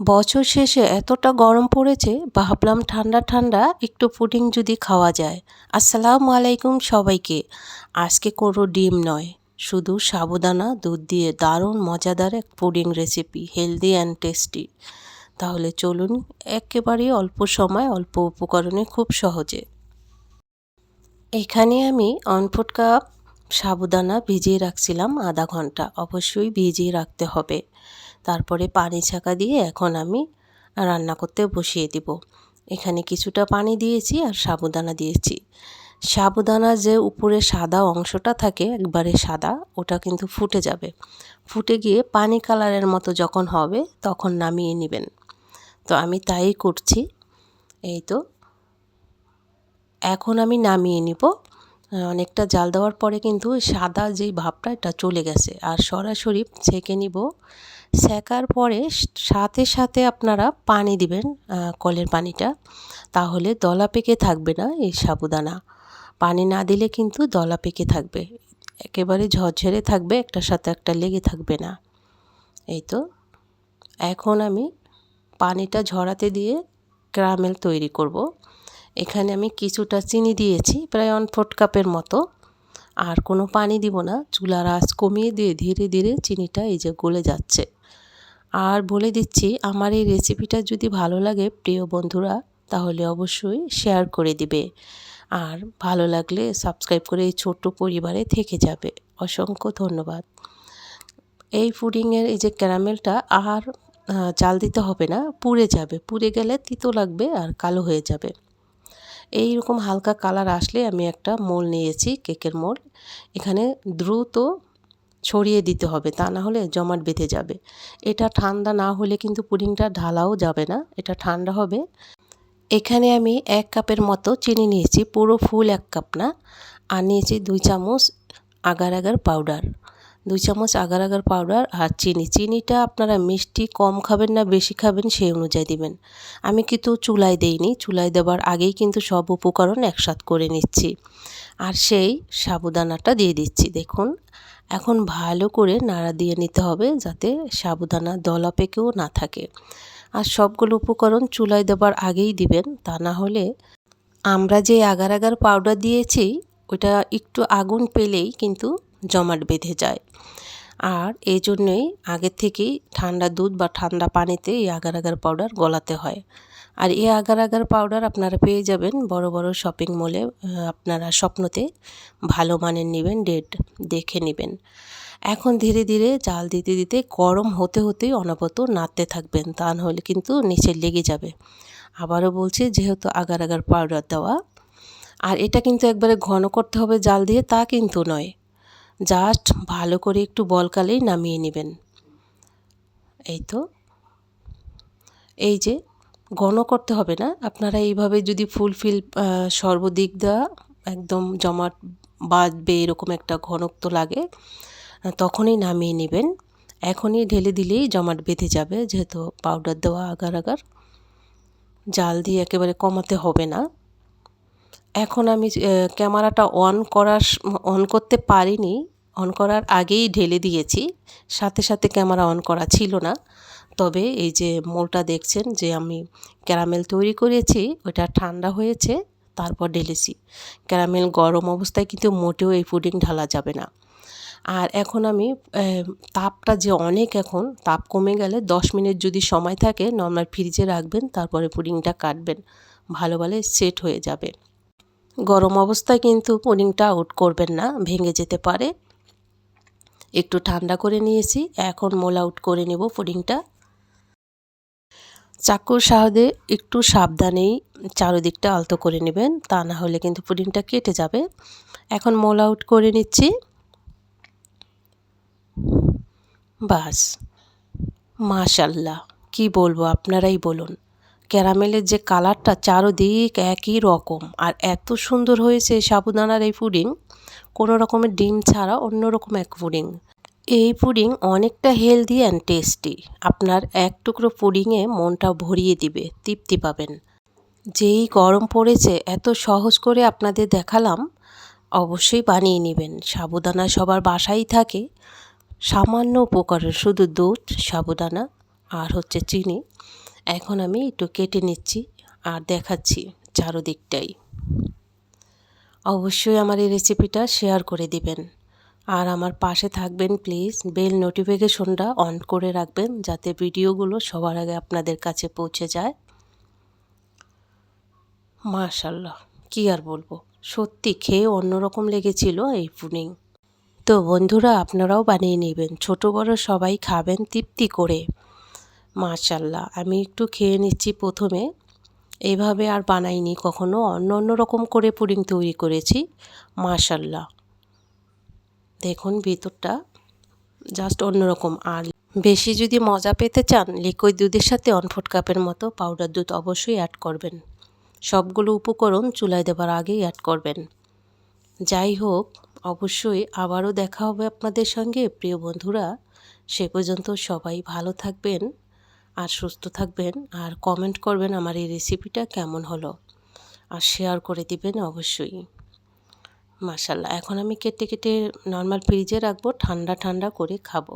বছর শেষে এতটা গরম পড়েছে, ভাবলাম ঠান্ডা ঠান্ডা একটু পুডিং যদি খাওয়া যায়। আসসালামু আলাইকুম সবাইকে। আজকে কোনো ডিম নয়, শুধু সাবুদানা, দুধ দিয়ে দারুণ মজাদার এক pudding recipe, healthy and tasty. তাহলে চলুন একেবারে অল্প সময়, অল্প উপকরণে, খুব সহজে। এখানে আমি অনফুট কাপ সাবুদানা ভিজিয়ে রাখছিলাম আধা ঘণ্টা, অবশ্যই ভিজিয়ে রাখতে হবে। তারপরে পানি ছাকা দিয়ে এখন আমি রান্না করতে বসিয়ে দিব। এখানে কিছুটা পানি দিয়েছি আর সাবুদানা দিয়েছি। সাবুদানার যে উপরে সাদা অংশটা থাকে, একবারে সাদা, ওটা কিন্তু ফুটে যাবে। ফুটে গিয়ে পানি কালারের মতো যখন হবে, তখন নামিয়ে নেবেন। তো আমি তাই করছি। এই তো। এখন আমি নামিয়ে নিব। অনেকটা জাল দেওয়ার পরে কিন্তু সাদা যেই ভাবটা, এটা চলে গেছে। আর সরাসরি ছেঁকে নিব। সেকার পরে সাথে সাথে আপনারা পানি দিবেন কলের পানিটা। তাহলে দলা পেকে থাকবে না এই সাবুদানা। পানি না দিলে কিন্তু দলা পেকে থাকবে। একেবারে ঝরঝরে থাকবে, একটার সাথে একটা লেগে থাকবে না। এই তো। এখন আমি পানিটা ঝরাতে দিয়ে ক্যারামেল তৈরি করব। এখানে আমি কিছুটা চিনি দিয়েছি, প্রায় অন ফোর্থ কাপের মতো। আর কোনো পানি দিব না, চুলার আঁচ কমিয়ে দিয়ে ধীরে ধীরে চিনিটা এই যে গলে যাচ্ছে। আর বলে দিচ্ছি, আমার এই রেসিপিটা যদি ভালো লাগে প্রিয় বন্ধুরা, তাহলে অবশ্যই শেয়ার করে দিবে। আর ভালো লাগলে সাবস্ক্রাইব করে এই ছোট্ট পরিবারে থেকে যাবে। অসংখ্য ধন্যবাদ। এই পুডিংয়ের এই যে ক্যারামেলটা আর চাল দিতে হবে না, পুড়ে যাবে। পুড়ে গেলে তিতো লাগবে আর কালো হয়ে যাবে। এই রকম হালকা কালার আসলে আমি একটা মোল নিয়েছি কেকের মোল এখানে দ্রুত ছড়িয়ে দিতে হবে, তা না হলে জমাট বেঁধে যাবে। এটা ঠান্ডা না হলে কিন্তু পুডিংটা ঢালাও যাবে না, এটা ঠান্ডা হবে। এখানে আমি এক কাপের মতো চিনি নিয়েছি, পুরো ফুল এক কাপ না, আর নিয়েছি দুই চামচ আগার আগার পাউডার। দুই চামচ আগার আগার পাউডার আর চিনি। চিনিটা আপনারা মিষ্টি কম খাবেন না, বেশি খাবেন সেই অনুযায়ী দিবেন। আমি কিন্তু চুলায় দেইনি, চুলায় দেওয়ার আগেই কিন্তু সব উপকরণ একসাথ করে নিচ্ছি। আর সেই সাবুদানাটা দিয়ে দিচ্ছি, দেখুন। এখন ভালো করে নাড়া দিয়ে নিতে হবে যাতে সাবুদানা দলা পেকেও না থাকে। আর সবগুলো উপকরণ চুলায় দেবার আগেই দিবেন, তা না হলে আমরা যে আগার আগার পাউডার দিয়েছি, ওটা একটু আগুন পেলেই কিন্তু জমাট বেঁধে যায়। আর এই জন্যই আগের থেকেই ঠান্ডা দুধ বা ঠান্ডা পানিতে এই আগার আগার পাউডার গলাতে হয়। আর এই আগার আগার পাউডার আপনারা পেয়ে যাবেন বড় বড় শপিং মলে আপনারা স্বপ্নতে ভালো মানের নেবেন ডেট দেখে নেবেন। এখন ধীরে ধীরে জাল দিতে দিতে গরম হতে হতেই অনবত নাড়তে থাকবেন, তা নাহলে কিন্তু নিচে লেগে যাবে। আবারও বলছি, যেহেতু আগার আগার পাউডার দেওয়া, আর এটা কিন্তু একবারে ঘন করতে হবে জাল দিয়ে, তা কিন্তু নয়। জাস্ট ভালো করে একটু বলকালেই নামিয়ে নেবেন। এই তো। এই যে ঘন করতে হবে না। আপনারা এইভাবে যদি ফুলফিল সর্বদিক দেওয়া একদম জমাট বাঁধবে এরকম একটা ঘনত্ব লাগে, তখনই নামিয়ে নেবেন। এখনই ঢেলে দিলেই জমাট বেঁধে যাবে, যেহেতু পাউডার দেওয়া আগার আগার। জাল দিয়ে একেবারে কমাতে হবে না। এখন আমি ক্যামেরাটা অন করার অন করতে পারিনি। অন করার আগেই ঢেলে দিয়েছি। সাথে সাথে ক্যামেরা অন করা ছিল না। তবে এই যে মোলটা দেখছেন যে আমি ক্যারামেল তৈরি করেছি, ওটা ঠান্ডা হয়েছে, তারপর ঢেলেছি। ক্যারামেল গরম অবস্থায় কিন্তু মোটেও এই পুডিং ঢালা যাবে না। আর এখন আমি তাপটা যে অনেক এখন, তাপ কমে গেলে দশ মিনিট যদি সময় থাকে, নর্মাল ফ্রিজে রাখবেন, তারপরে পুডিংটা কাটবেন। ভালো ভালো সেট হয়ে যাবে। গরম অবস্থায় কিন্তু পুডিংটা আউট করবেন না, ভেঙে যেতে পারে। একটু ঠান্ডা করে নিয়েছি, এখন মোল আউট করে নেব পুডিংটা। চাকুর সাহায্যে একটু সাবধানেই চারোদিকটা আলতো করে নেবেন, তা না হলে কিন্তু পুডিংটা কেটে যাবে। এখন মোল আউট করে নিচ্ছি। বাস। মাশাল্লাহ, কি বলব আপনারাই বলুন। ক্যারামেলের যে কালারটা চারোদিক একই রকম, আর এত সুন্দর হয়েছে সাবুদানার এই পুডিং। কোনো রকমের ডিম ছাড়া অন্য রকম এক পুডিং। এই পুডিং অনেকটা হেলদি অ্যান্ড টেস্টি আপনার এক টুকরো পুডিংয়ে মনটা ভরিয়ে দিবে, তৃপ্তি পাবেন। যেই গরম পড়েছে, এত সহজ করে আপনাদের দেখালাম, অবশ্যই বানিয়ে নেবেন। সাবুদানা সবার বাসাই থাকে। সামান্য উপকরণ, শুধু দুধ, সাবুদানা আর হচ্ছে চিনি। এখন আমি একটু কেটে নিচ্ছি আর দেখাচ্ছি চারোদিকটাই। অবশ্যই আমার এই রেসিপিটা শেয়ার করে দিবেন। আর আমার পাশে থাকবেন প্লিজ বেল নোটিফিকেশনটা অন করে রাখবেন যাতে ভিডিওগুলো সবার আগে আপনাদের কাছে পৌঁছে যায়। মাশাল্লাহ কী আর বলব? সত্যি খেয়ে অন্যরকম লেগেছিল এই পুডিং। তো বন্ধুরা, আপনারাও বানিয়ে নেবেন। ছোট বড় সবাই খাবেন, তৃপ্তি করে। মাশাল্লাহ আমি একটু খেয়ে নিচ্ছি প্রথমে। এইভাবে আর বানাইনি, কখনো অন্য অন্য রকম করে পুডিং তৈরি করেছি। মাশাল্লাহ দেখুন ভিতরটা জাস্ট অন্যরকম। আর বেশি যদি মজা পেতে চান লিকুইড দুধের সাথে অনফুট কাপের মতো পাউডার দুধ অবশ্যই অ্যাড করবেন। সবগুলো উপকরণ চুলায় দেবার আগেই অ্যাড করবেন। যাই হোক, অবশ্যই আবারও দেখা হবে আপনাদের সঙ্গে। প্রিয় বন্ধুরা, সে পর্যন্ত সবাই ভালো থাকবেন আর সুস্থ থাকবেন। আর কমেন্ট করবেন আমার এই রেসিপিটা কেমন হলো। আর শেয়ার করে দিবেন অবশ্যই। মাসাল্লাহ এখন আমি কেটে কেটে নর্মাল ফ্রিজে রাখব ঠান্ডা ঠান্ডা করে খাব।